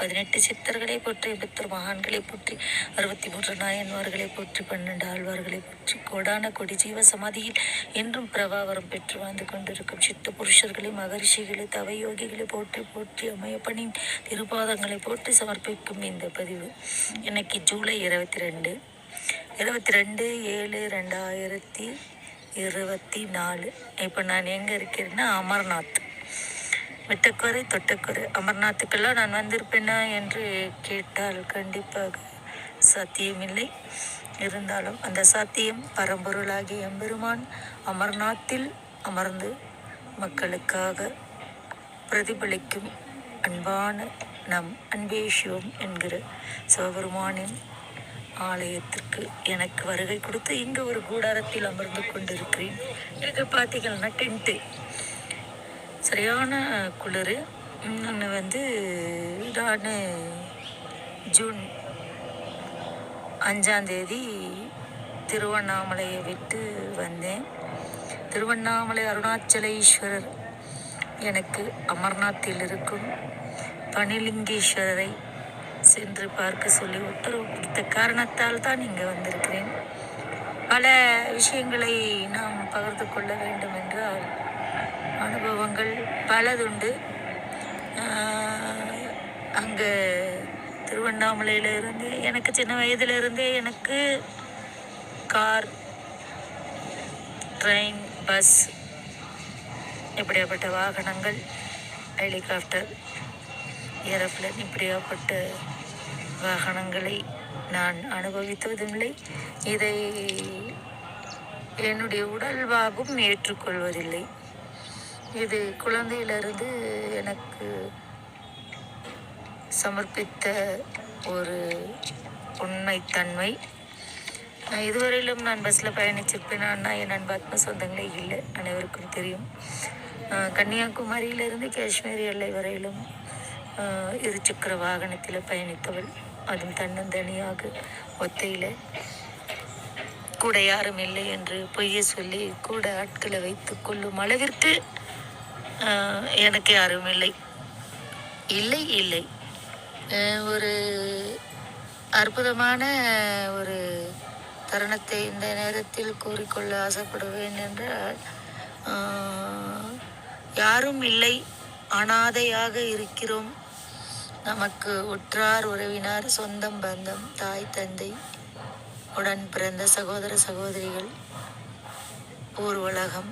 பதினெட்டு சித்தர்களை போற்றி பத்தர் மகான்களை போற்றி அறுபத்தி மூன்று நாயன்மார்களை போற்றி பன்னெண்டு ஆழ்வார்களை போற்றி கோடான கொடி ஜீவ சமாதியில் என்றும் பிரபாவரம் பெற்று வாழ்ந்து கொண்டிருக்கும் சித்த புருஷர்களை மகரிஷிகளை தவயோகிகளை போற்றி போற்றி அமையப்பனின் திருபாதங்களை போற்றி சமர்ப்பிக்கும் இந்த பதிவு இன்னைக்கு ஜூலை இருபத்தி ரெண்டு இருபத்தி ரெண்டு ஏழு ரெண்டாயிரத்தி இருபத்தி நாலு. இப்போ நான் எங்கே இருக்கிறேன்னா அமர்நாத். விட்டக்குறை தொட்டக்குறை. அமர்நாத்துக்கெல்லாம் நான் வந்திருப்பேனா என்று கேட்டால் கண்டிப்பாக சாத்தியமில்லை. இருந்தாலும் அந்த சாத்தியம் பரம்பொருளாகிய எம்பெருமான் அமர்நாத்தில் அமர்ந்து மக்களுக்காக பிரதிபலிக்கும் அன்பான நம் அன்பே சிவம் என்கிற சிவபெருமானின் ஆலயத்திற்கு எனக்கு வருகை கொடுத்து இங்கே ஒரு கூடாரத்தில் அமர்ந்து கொண்டிருக்கிறேன். எனக்கு பார்த்தீங்கன்னா டென்ட்டு. சரியான குளிர். இன்னொன்று வந்து நான் ஜூன் அஞ்சாந்தேதி திருவண்ணாமலையை விட்டு வந்தேன். திருவண்ணாமலை அருணாச்சலேஸ்வரர் எனக்கு அமர்நாத்தில் இருக்கும். பனிலிங்கேஸ்வரரை சென்று பார்க்க சொல்லி உத்தரவு கொடுத்த காரணத்தால் தான் இங்கே வந்திருக்கிறேன். பல விஷயங்களை நாம் பகிர்ந்து கொள்ள வேண்டும் என்றால் அனுபவங்கள் பலதுண்டு. அங்கே திருவண்ணாமலையில இருந்து எனக்கு சின்ன வயதிலிருந்தே எனக்கு கார் ட்ரெயின் பஸ் இப்படியாப்பட்ட வாகனங்கள் ஹெலிகாப்டர் ஏரோப்ளேன் இப்படியாப்பட்ட வாகனங்களை நான் அனுபவித்ததுமில்லை. இதை என்னுடைய உடல்வாகும் ஏற்றுக்கொள்வதில்லை. இது குழந்தையிலிருந்து எனக்கு சமர்ப்பித்த ஒரு உண்மைத்தன்மை. நான் இதுவரையிலும் நான் பஸ்ஸில் பயணிச்சிருப்பேனா. என் அன்பாத்ம சொந்தங்களே இல்லை. அனைவருக்கும் தெரியும். கன்னியாகுமரியிலிருந்து காஷ்மீர் எல்லை வரையிலும் இருசக்கர வாகனத்தில் பயணித்தவள். அதுவும் தன்னந்தனியாக ஒத்தையில். கூட யாரும் இல்லை என்று பொய்யை சொல்லி கூட ஆட்களை வைத்து கொள்ளும் அளவிற்கு எனக்கு யாரும் இல்லை. இல்லை இல்லை. ஒரு அற்புதமான ஒரு தருணத்தை இந்த நேரத்தில் கூறிக்கொள்ள ஆசைப்படுவேன் என்றால் யாரும் இல்லை. அனாதையாக இருக்கிறோம். நமக்கு உற்றார் உறவினார் சொந்தம் பந்தம் தாய் தந்தை உடன் பிறந்த சகோதர சகோதரிகள் ஊர் உலகம்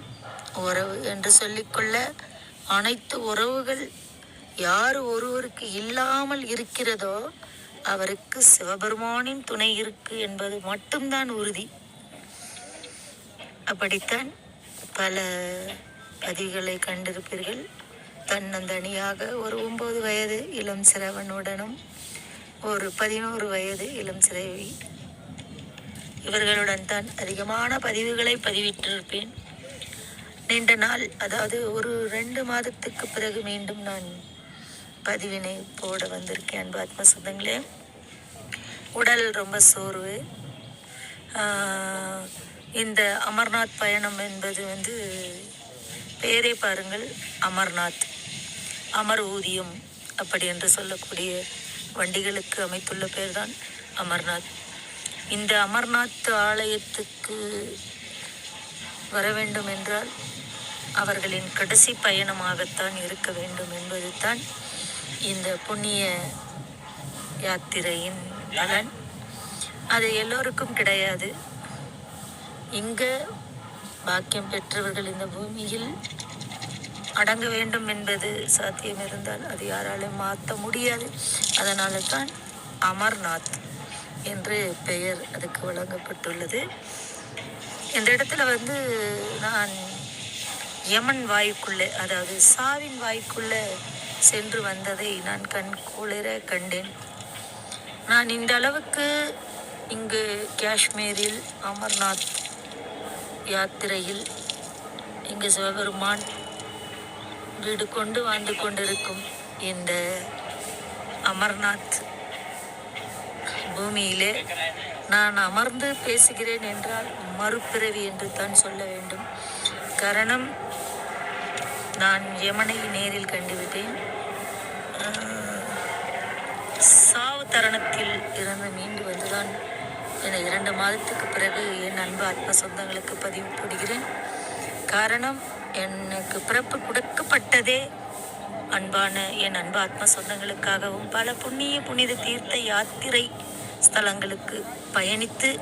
உறவு என்று சொல்லிக்கொள்ள அனைத்து உறவுகள் யார் ஒருவருக்கு இல்லாமல் இருக்கிறதோ அவருக்கு சிவபெருமானின் துணை இருக்கு என்பது மட்டும்தான் உறுதி. அப்படித்தான் பல பதிவுகளை கண்டிருப்பீர்கள். தன்னந்தனியாக ஒரு ஒன்பது வயது இளம் சிறவனுடனும் ஒரு பதினோரு வயது இளம் சிறவி. இவர்களுடன் தான் அதிகமான பதிவுகளை பதிவிட்டிருப்பேன். நீண்ட நாள் அதாவது ஒரு ரெண்டு மாதத்துக்கு பிறகு மீண்டும் நான் பதிவினை போட வந்திருக்கேன் அன்பு ஆத்ம சொந்தங்களே. உடல் ரொம்ப சோர்வு. இந்த அமர்நாத் பயணம் என்பது வந்து பேரே பாருங்கள் அமர்நாத். அமர் ஊதியம் அப்படி என்று சொல்லக்கூடிய வண்டிகளுக்கு அமைத்துள்ள பெயர்தான் அமர்நாத். இந்த அமர்நாத் ஆலயத்துக்கு வர வேண்டும் என்றால் அவர்களின் கடைசி பயணமாகத்தான் இருக்க வேண்டும் என்பது தான் இந்த புண்ணிய யாத்திரையின் பலன். அது எல்லோருக்கும் கிடையாது. இங்கே பாக்கியம் பெற்றவர்கள் இந்த பூமியில் அடங்க வேண்டும் என்பது சாத்தியம் இருந்தால் அது யாராலும் மாற்ற முடியாது. அதனால தான் அமர்நாத் என்று பெயர் அதுக்கு வழங்கப்பட்டுள்ளது. இந்த இடத்துல வந்து நான் யமன் வாய்க்குள்ளே அதாவது சாவின் வாய்க்குள்ளே சென்று வந்ததை நான் கண் குளிர கண்டேன். நான் இந்த அளவுக்கு இங்கு காஷ்மீரில் அமர்நாத் யாத்திரையில் இங்கு சிவபெருமான் வீடு கொண்டு வாழ்ந்து கொண்டிருக்கும் இந்த அமர்நாத் பூமியிலே நான் அமர்ந்து பேசுகிறேன் என்றால் மறுபிறவி என்று தான் சொல்ல வேண்டும். கரணம். நான் யமனை நேரில் கண்டுவிட்டேன். ஆஹ், தருணத்தில் இருந்து மீண்டு வந்துதான் என இரண்டு மாதத்துக்கு பிறகு என் அன்பு ஆத்ம சொந்தங்களுக்கு பதிவு போடுகிறேன். காரணம் எனக்கு பிறப்பு கொடுக்கப்பட்டதே. அன்பான என் அன்பு ஆத்ம சொந்தங்களுக்காகவும் பல புண்ணிய புனித தீர்த்த யாத்திரை ஸ்தலங்களுக்கு பயணித்து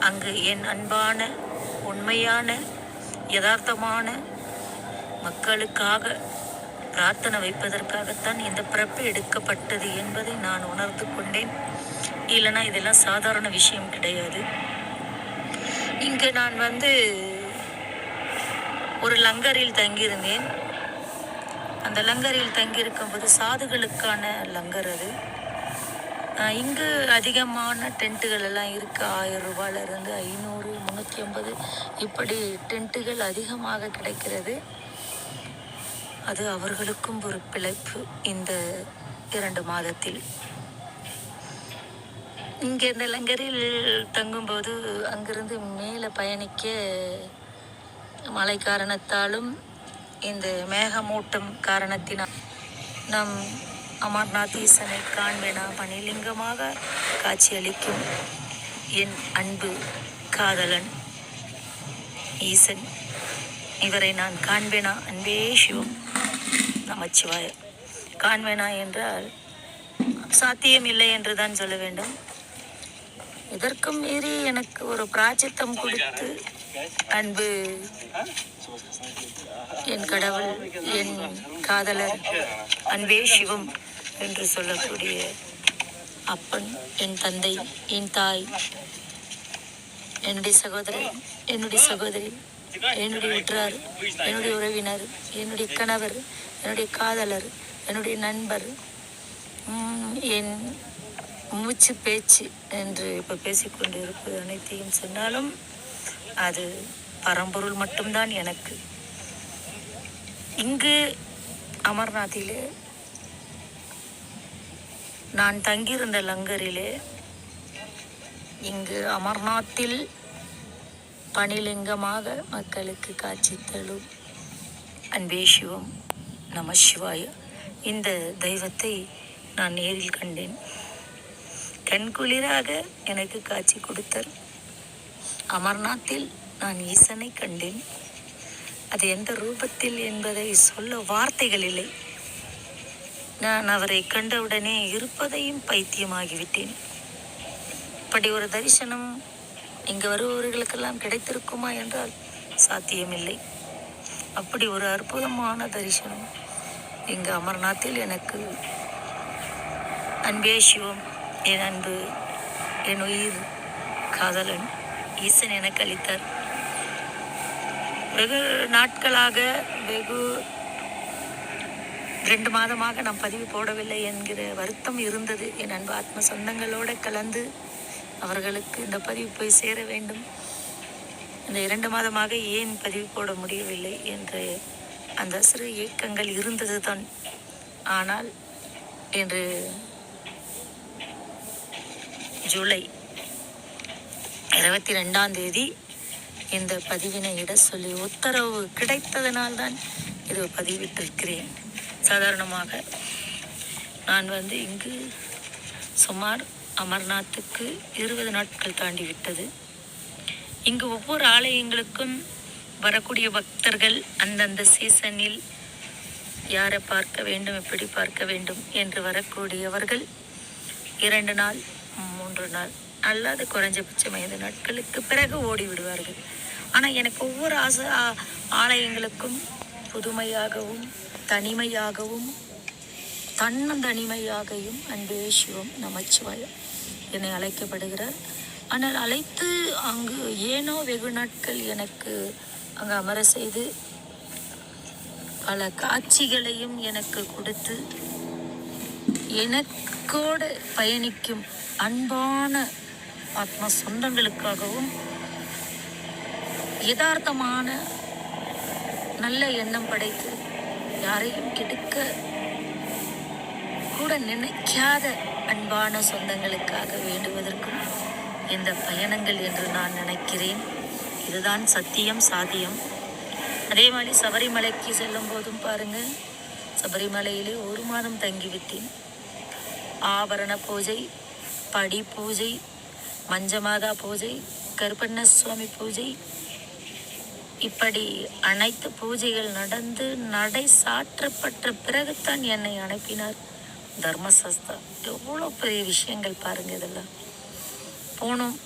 அங்கு என் அன்பான உண்மையான யதார்த்தமான மக்களுக்காக பிரார்த்தனை வைப்பதற்காகத்தான் இந்த பிறப்பு எடுக்கப்பட்டது என்பதை நான் உணர்ந்து கொண்டேன். இல்லைன்னா இதெல்லாம் சாதாரண விஷயம் கிடையாது. இங்கு நான் வந்து ஒரு லங்கரில் தங்கியிருந்தேன். அந்த லங்கரில் தங்கியிருக்கும்போது சாதுகளுக்கான லங்கர் அது. இங்கு அதிகமான டென்ட்டுகள் எல்லாம் இருக்குது ஆயிரம் ரூபாயிலிருந்து ஐநூறு முந்நூற்றி ஐம்பது. இப்படி டென்ட்டுகள் அதிகமாக கிடைக்கிறது. அது அவர்களுக்கும் ஒரு பிழைப்பு இந்த இரண்டு மாதத்தில். இங்கே இந்த லங்கரில் தங்கும்போது அங்கிருந்து மேலே பயணிக்க மழை காரணத்தாலும் இந்த மேகமூட்டம் காரணத்தினால் நம் அமர்நாத் ஈசனை காண்பேனா பணிலிங்கமாக காட்சியளிக்கும் என் அன்பு காதலன் ஈசன். இவரை நான் காண்பேனா அன்பே சிவம் நமச்சிவாய. காண்பேனா என்றால் சாத்தியம் இல்லை என்று தான் சொல்ல வேண்டும். இதற்கும் மீறி எனக்கு ஒரு பிராச்சித்தம் கொடுத்து அன்பு என் கடவுள் என் காதலர் அன்பே சிவம் என்று சொல்லக்கூடிய அப்பன் என் தந்தை என் தாய் என்னுடைய சகோதரர் என்னுடைய சகோதரி என்னுடைய உற்றார் என்னுடைய உறவினர் என்னுடைய கணவர் என்னுடைய காதலர் என்னுடைய நண்பர் உம், என் மூச்சு பேச்சு என்று இப்போ பேசிக்கொண்டு இருப்பது அனைத்தையும் சொன்னாலும் அது பரம்பொருள் மட்டும்தான் எனக்கு. இங்கு அமர்நாத்திலே நான் தங்கியிருந்த லங்கரிலே இங்கு அமர்நாத்தில் பணிலிங்கமாக மக்களுக்கு காட்சி தழும் அன்பே சிவம் நம சிவாய. இந்த தெய்வத்தை நான் நேரில் கண்டேன். கண்குளிராக எனக்கு காட்சி கொடுத்தார். அமர்நாத்தில் நான் ஈசனை கண்டேன். அது எந்த ரூபத்தில் என்பதை சொல்ல வார்த்தைகள் இல்லை. நான் அவரை கண்டவுடனே இருப்பதையும் பைத்தியமாகிவிட்டேன். இப்படி ஒரு தரிசனம் இங்கு வருபவர்களுக்கெல்லாம் கிடைத்திருக்குமா என்றால் சாத்தியமில்லை. அப்படி ஒரு அற்புதமான தரிசனம் இங்கு அமர்நாத்தில் எனக்கு. அன்பே சிவம் என் அன்பு என் உயிர் காதலன். ஈசன் எனக்கு அளித்தார். வெகு நாட்களாக வெகு ரெண்டு மாதமாக நான் பதிவு போடவில்லை என்கிற வருத்தம் இருந்தது. என் அன்பு ஆத்ம சொந்தங்களோடு கலந்து அவர்களுக்கு இந்த பதிவு போய் சேர வேண்டும். இந்த இரண்டு மாதமாக ஏன் பதிவு போட முடியவில்லை என்று அந்த சிறு ஏக்கங்கள் இருந்தது தான் ஆனால் என்று ஜூலை இருபத்தி ரெண்டாம் தேதி இந்த பதிவினை இட சொல்லி உத்தரவு கிடைத்ததனால்தான் இது பதிவிட்டிருக்கிறேன். சாதாரணமாக நான் வந்து இங்கு சுமார் அமர்நாத்துக்கு இருபது நாட்கள் தாண்டி விட்டது. இங்கு ஒவ்வொரு ஆலயங்களுக்கும் வரக்கூடிய பக்தர்கள் அந்தந்த சீசனில் யாரை பார்க்க வேண்டும் எப்படி பார்க்க வேண்டும் என்று வரக்கூடியவர்கள் இரண்டு நாள் மூன்று நாள் அல்லாத குறைஞ்சபட்சம் ஐந்து நாட்களுக்கு பிறகு ஓடி விடுவார்கள். ஆனால் எனக்கு ஒவ்வொரு ஆசை ஆலயங்களுக்கும் புதுமையாகவும் தனிமையாகவும் தன்னந்தனிமையாகவும் அன்பே சிவம் நமச்சிவாயம் என்னை அழைக்கப்படுகிறார். ஆனால் அழைத்து அங்கு ஏனோ வெகு நாட்கள் எனக்கு அங்கு அமர செய்து பல காட்சிகளையும் எனக்கு கொடுத்து எனக்கோடு பயணிக்கும் அன்பான ஆத்ம சொந்தங்களுக்காகவும் யதார்த்தமான நல்ல எண்ணம் படைத்து யாரையும் கெடுக்க கூட நினைக்காத அன்பான சொந்தங்களுக்காக வேண்டுவதற்கும் இந்த பயணங்கள் என்று நான் நினைக்கிறேன். இதுதான் சத்தியம் சாத்தியம். அதே மாதிரி சபரிமலைக்கு செல்லும் போதும் பாருங்க சபரிமலையிலே ஒரு மாதம் தங்கிவிட்டேன். ஆபரண பூஜை படி பூஜை மஞ்சமாதா பூஜை கருப்பண்ண சுவாமி பூஜை. இப்படி அனைத்து பூஜைகள் நடந்து நடை சாற்றப்பட்ட பிறகுத்தான் என்னை அனுப்பினார். தர்மசஸ்தா. எவ்வளோ பெரிய விஷயங்கள் பாருங்கள் இதெல்லாம். போனோம்.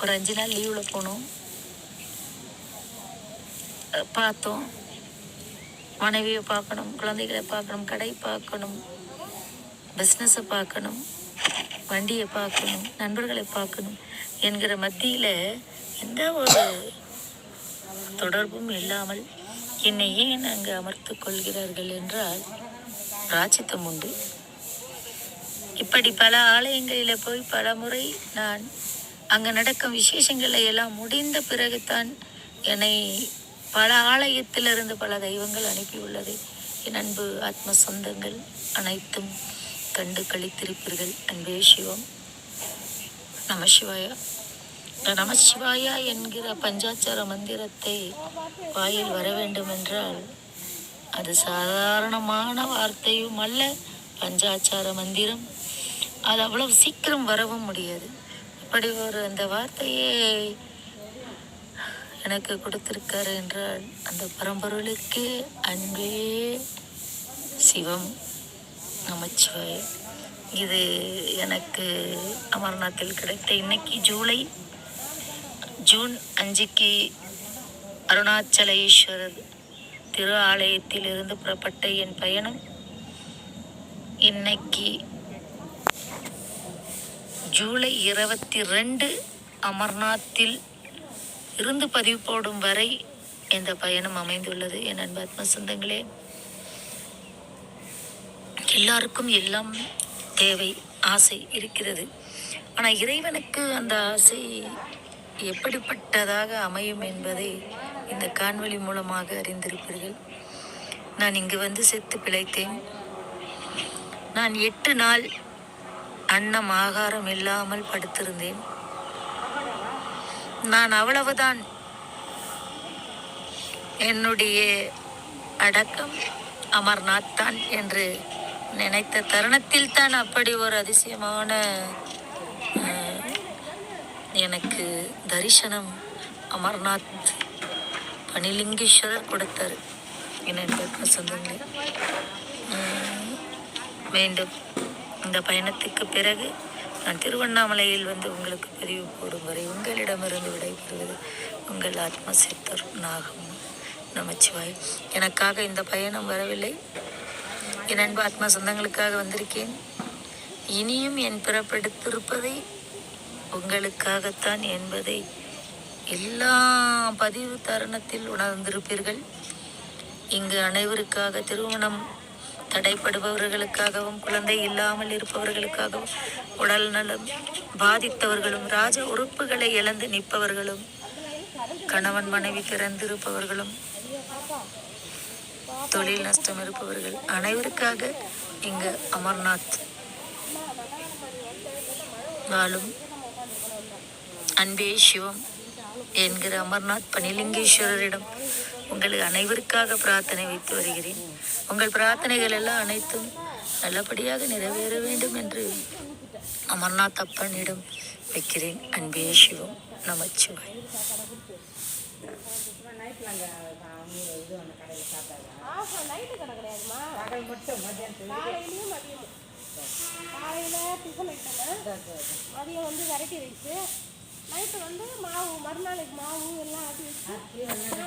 ஒரு அஞ்சு நாள் லீவில் போனோம். பார்த்தோம். மனைவியை பார்க்கணும் குழந்தைகளை பார்க்கணும் கடை பார்க்கணும் பிஸ்னஸை பார்க்கணும். வண்டியை பார்க்கணும் நண்பர்களை பார்க்கணும் என்கிற மத்தியில் எந்த ஒரு தொடர்பும் இல்லாமல் என்னை ஏன் அங்கு அமர்த்து கொள்கிறார்கள் என்றால் ராச்சித்தம் உண்டு. இப்படி பல ஆலயங்களில் போய் பல முறை நான் அங்கே நடக்கும் விசேஷங்களை எல்லாம் முடிந்த பிறகுதான் என்னை பல ஆலயத்திலிருந்து பல தெய்வங்கள் அனுப்பியுள்ளது. என் அன்பு ஆத்ம சொந்தங்கள் அனைத்தும் கண்டு கழித்திருப்பீர்கள் அன்பே சிவம். நம சிவாயா. நம சிவாயா என்கிற பஞ்சாச்சார மந்திரத்தை வாயில் வர வேண்டும் என்றால் அது சாதாரணமான வார்த்தையும் அல்ல பஞ்சாச்சார மந்திரம். அது அவ்வளவு சீக்கிரம் வரவும் முடியாது. இப்படி ஒரு அந்த வார்த்தையே எனக்கு கொடுத்திருக்காரு என்றால் அந்த பரம்பொருளுக்கு அன்பே சிவம். நமச்சிவாய இது எனக்கு அமர்நாத்தில் கிடைத்த இன்னைக்கு ஜூலை ஜூன் அஞ்சுக்கு அருணாச்சலேஸ்வரர் திரு ஆலயத்தில் இருந்து புறப்பட்ட என் பயணம் இன்னைக்கு ஜூலை இருபத்தி ரெண்டு அமர்நாத்தில் இருந்து பதிவு போடும் வரை இந்த பயணம் அமைந்துள்ளது. என் அன்பு ஆத்ம சொந்தங்களே எல்லாருக்கும் எல்லாம் தேவை ஆசை இருக்கிறது. ஆனால் இறைவனுக்கு அந்த ஆசை எப்படிப்பட்டதாக அமையும் என்பதை இந்த காணொளி மூலமாக அறிந்திருப்பீர்கள். நான் இங்கு வந்து செத்து பிழைத்தேன். நான் எட்டு நாள் அன்னம் ஆகாரம் இல்லாமல் படுத்திருந்தேன். நான் அவ்வளவுதான் என்னுடைய அடக்கம் அமர்நாத் தான் என்று நினைத்த தருணத்தில் தான் அப்படி ஒரு அதிசயமான எனக்கு தரிசனம் அமர்நாத் பனிலிங்கேஸ்வரர் கொடுத்தார். என் சொந்தங்களே மீண்டும் வேண்டும் இந்த பயணத்துக்கு பிறகு நான் திருவண்ணாமலையில் வந்து உங்களுக்கு பதிவு போடும் வரை உங்களிடமிருந்து விடைபெறுவது உங்கள் ஆத்ம சித்தர் நாகம் நமச்சிவாய் எனக்காக இந்த பயணம் வரவில்லை. என் அன்பு ஆத்மா சொந்தங்களுக்காக வந்திருக்கேன். இனியும் என் பிறப்பெடுத்திருப்பதை உங்களுக்காகத்தான் என்பதை எல்லா பதிவு தருணத்தில் உணர்ந்திருப்பீர்கள். இங்கு அனைவருக்காக திருமணம் தடைப்படுபவர்களுக்காகவும் குழந்தை இல்லாமல் இருப்பவர்களுக்காகவும் உடல் நலம் பாதித்தவர்களும் ராஜ உறுப்புகளை இழந்து நிற்பவர்களும் கணவன் மனைவி திறந்திருப்பவர்களும் தொழில் நஷ்டம் இருப்பவர்கள் அனைவருக்காக இங்கு அமர்நாத் வாழும் அன்பே சிவம் என்கிற அமர்நாத் பனிலிங்கேஸ்வரரிடம் உங்கள் அனைவருக்காக பிரார்த்தனை வைத்து வருகிறேன். உங்கள் பிரார்த்தனைகள் எல்லாம் அனைத்தும் நல்லபடியாக நிறைவேற வேண்டும் என்று அமர்நாத் அப்பனிடம் வைக்கிறேன். அன்பே சிவம் நமச்சிவாய். ஆஹா நைட்டு கடை கிடையாதுமா காலையிலையும் மதியமும் காலையில் டிஃபன் ஐட்டம் மதியம் வந்து வெரைட்டி ரைஸு நைட்டு வந்து மாவு மறுநாளைக்கு மாவு எல்லாம் ஆட்டி வச்சு